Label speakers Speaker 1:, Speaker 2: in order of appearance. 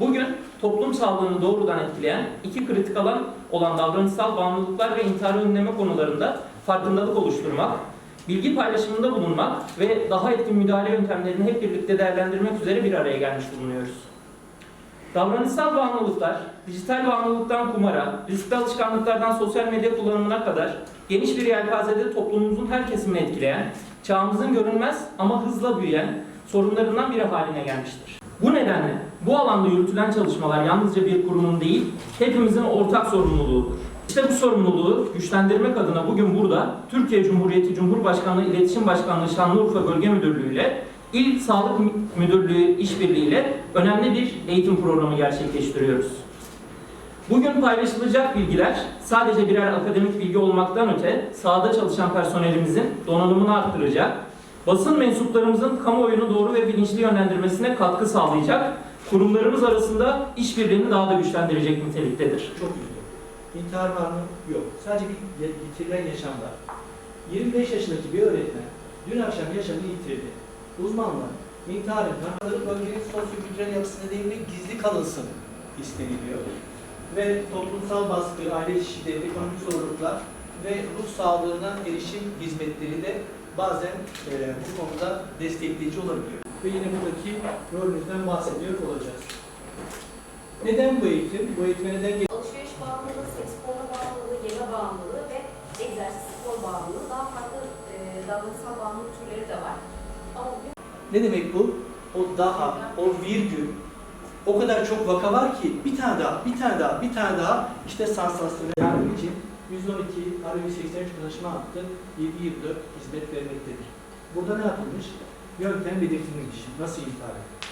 Speaker 1: Bugün toplum sağlığını doğrudan etkileyen iki kritik alan olan davranışsal bağımlılıklar ve intihar önleme konularında farkındalık oluşturmak, bilgi paylaşımında bulunmak ve daha etkin müdahale yöntemlerini hep birlikte değerlendirmek üzere bir araya gelmiş bulunuyoruz. Davranışsal bağımlılıklar, dijital bağımlılıktan kumara, riskli alışkanlıklardan sosyal medya kullanımına kadar geniş bir yelpazede toplumumuzun her kesimini etkileyen, çağımızın görünmez ama hızla büyüyen sorunlarından biri haline gelmiştir. Bu nedenle bu alanda yürütülen çalışmalar yalnızca bir kurumun değil, hepimizin ortak sorumluluğudur. İşte bu sorumluluğu güçlendirmek adına bugün burada Türkiye Cumhuriyeti Cumhurbaşkanlığı İletişim Başkanlığı Şanlıurfa Bölge Müdürlüğü ile İl Sağlık Müdürlüğü işbirliğiyle önemli bir eğitim programı gerçekleştiriyoruz. Bugün paylaşılacak bilgiler sadece birer akademik bilgi olmaktan öte sahada çalışan personelimizin donanımını arttıracak, basın mensuplarımızın kamuoyunu doğru ve bilinçli yönlendirmesine katkı sağlayacak, kurumlarımız arasında işbirliğini daha da güçlendirecek niteliktedir.
Speaker 2: Çok üzüldüm. İntihar var mı? Yok. Sadece yitirilen yaşam var. 25 yaşındaki bir öğretmen dün akşam yaşamını yitirdi. Uzmanlar intiharın kanıtları bölgenin sosyo-kültürel yapısı nedeniyle gizli kalınsın isteniliyor. Ve toplumsal baskı, aile şiddeti, ekonomik zorluklar ve ruh sağlığına erişim hizmetleri de bazen e, bu konuda destekleyici olabiliyor. Ve yine buradaki rolümüzden bahsediyor olacağız. Neden bu eğitim? Bu eğitime neden
Speaker 3: Alışveriş bağımlılığı, seks porno bağımlılığı, yeme bağımlılığı ve egzersiz spor bağımlılığı daha farklı e, davranışsal bağımlılık türleri de var. Ama bugün
Speaker 2: Ne demek bu? O daha, o virgül, o kadar çok vaka var ki bir tane daha, bir tane daha, bir tane daha işte sansasyonel yardım için 112 arı 183 danışma hattı 7-24 hizmet vermektedir. Burada ne yapılmış? Yöntem belirtilmiş. Nasıl intihar edilir?